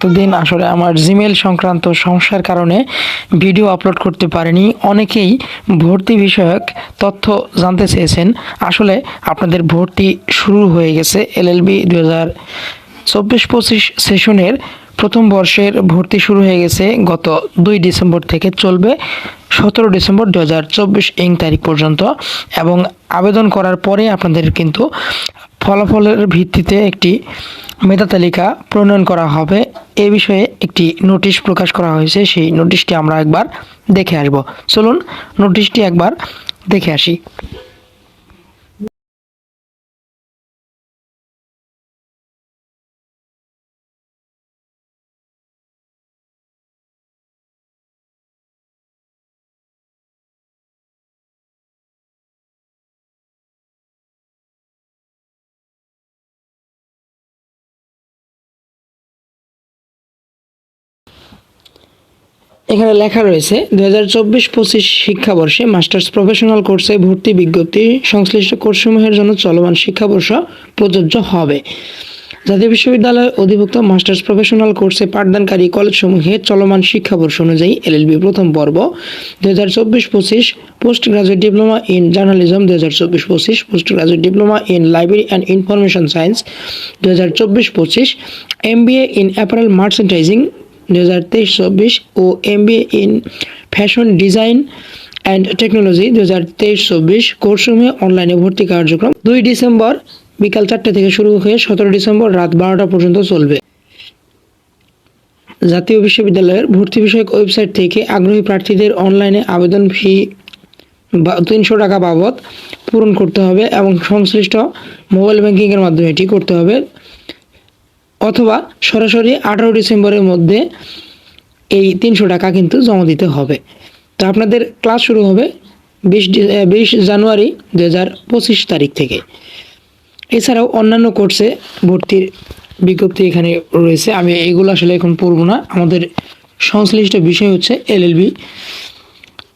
এতদিন আসলে আমার জিমেল সংক্রান্ত সমস্যার কারণে ভিডিও আপলোড করতে পারিনি। অনেকেই ভর্তি বিষয়ক তথ্য জানতে চেয়েছেন। আসলে আপনাদের ভর্তি শুরু হয়ে গেছে এলএলবি দু হাজার চব্বিশ পঁচিশ সেশনের প্রথম বর্ষের ভর্তি শুরু হয়ে গেছে। গত দুই ডিসেম্বর থেকে চলবে সতেরো ডিসেম্বর দু হাজার চব্বিশ ইং তারিখ পর্যন্ত এবং আবেদন করার পরে আপনাদের কিন্তু ফলাফলের ভিত্তিতে একটি মেধা তালিকা প্রণয়ন করা হবে। এ বিষয়ে একটি নোটিশ প্রকাশ করা হয়েছে। সেই নোটিশটি আমরা একবার দেখে আসব। চলুন, নোটিশটি একবার দেখে আসি। এখানে লেখা রয়েছে দু হাজার চব্বিশ পঁচিশ শিক্ষাবর্ষে মাস্টার্স প্রফেশনাল কোর্সে ভর্তি বিজ্ঞপ্তি সংশ্লিষ্ট কোর্সসমূহের জন্য চলমান শিক্ষাবর্ষ প্রযোজ্য হবে। জাতীয় বিশ্ববিদ্যালয় অধিভুক্ত মাস্টার্স প্রফেশনাল কোর্সে পাঠদানকারী কলেজসমূহে চলমান শিক্ষাবর্ষ অনুযায়ী এলএলবি প্রথম পর্ব দু হাজার চব্বিশ পঁচিশ post graduate diploma in journalism দু হাজার চব্বিশ পঁচিশ post graduate diploma in library and information science দু হাজার চব্বিশ পঁচিশ এমবিএ ইন অ্যাপারেল মার্চেন্টাইজিং দু হাজার তেইশ চব্বিশ ও MBA in fashion design and technology দু হাজার তেইশ চব্বিশ কোর্সসমূহে অনলাইনে ভর্তি কার্যক্রম দুই ডিসেম্বর বিকাল চারটে থেকে শুরু হয়ে সতেরো ডিসেম্বর রাত বারোটা পর্যন্ত চলবে। জাতীয় বিশ্ববিদ্যালয়ের ভর্তি বিষয়ক ওয়েবসাইট থেকে আগ্রহী প্রার্থীদের অনলাইনে আবেদন ফি তিনশো টাকা বাবদ পূরণ করতে হবে এবং সংশ্লিষ্ট মোবাইল ব্যাংকিংয়ের মাধ্যমে এটি করতে হবে। অথবা সরাসরি আঠারো ডিসেম্বরের মধ্যে এই তিনশো টাকা কিন্তু জমা দিতে হবে। তো আপনাদের ক্লাস শুরু হবে বিশ বিশ জানুয়ারি দু হাজার পঁচিশ তারিখ থেকে। এছাড়াও অন্যান্য কোর্সে ভর্তির বিজ্ঞপ্তি এখানে রয়েছে। আমি এগুলো আসলে এখন পড়ব না। আমাদের সংশ্লিষ্ট বিষয় হচ্ছে এলএলবি।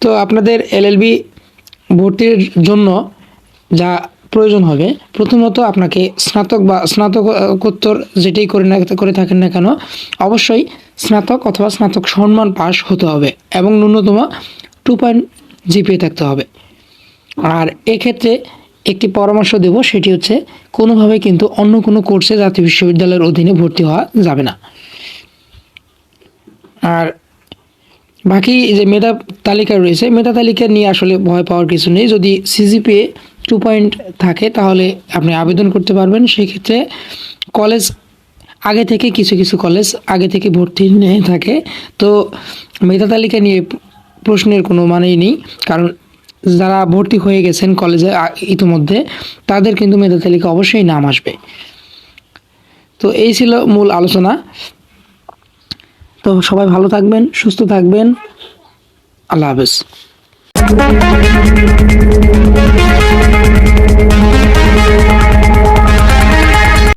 তো আপনাদের এলএলবি ভর্তির জন্য যা প্রয়োজন হবে। প্রথমত আপনাকে স্নাতক বা স্নাতকোত্তর যেটাই করে না, করে থাকেন না কেন, অবশ্যই স্নাতক অথবা স্নাতক সম্মান পাস হতে হবে এবং ন্যূনতম টু পয়েন্ট জিপিএ থাকতে হবে। আর এক্ষেত্রে একটি পরামর্শ দেব, সেটি হচ্ছে কোনোভাবে কিন্তু অন্য কোনো কোর্সে জাতীয় বিশ্ববিদ্যালয়ের অধীনে ভর্তি হওয়া যাবে না। আর বাকি যে মেধা তালিকা রয়েছে, মেধা তালিকা নিয়ে আসলে ভয় পাওয়ার কিছু নেই। যদি সিজিপিএ টু পয়েন্ট থাকে, তাহলে আপনি আবেদন করতে পারবেন। সেক্ষেত্রে কলেজ আগে থেকে কিছু কিছু কলেজ আগে থেকে ভর্তি নিয়ে থাকে। তো মেধা তালিকা নিয়ে প্রশ্নের কোনো মানেই নেই, কারণ যারা ভর্তি হয়ে গেছেন কলেজে ইতিমধ্যে, তাদের কিন্তু মেধা তালিকা অবশ্যই নাম আসবে। তো এই ছিল মূল আলোচনা। তো সবাই ভালো থাকবেন, সুস্থ থাকবেন। আল্লাহ হাফেজ।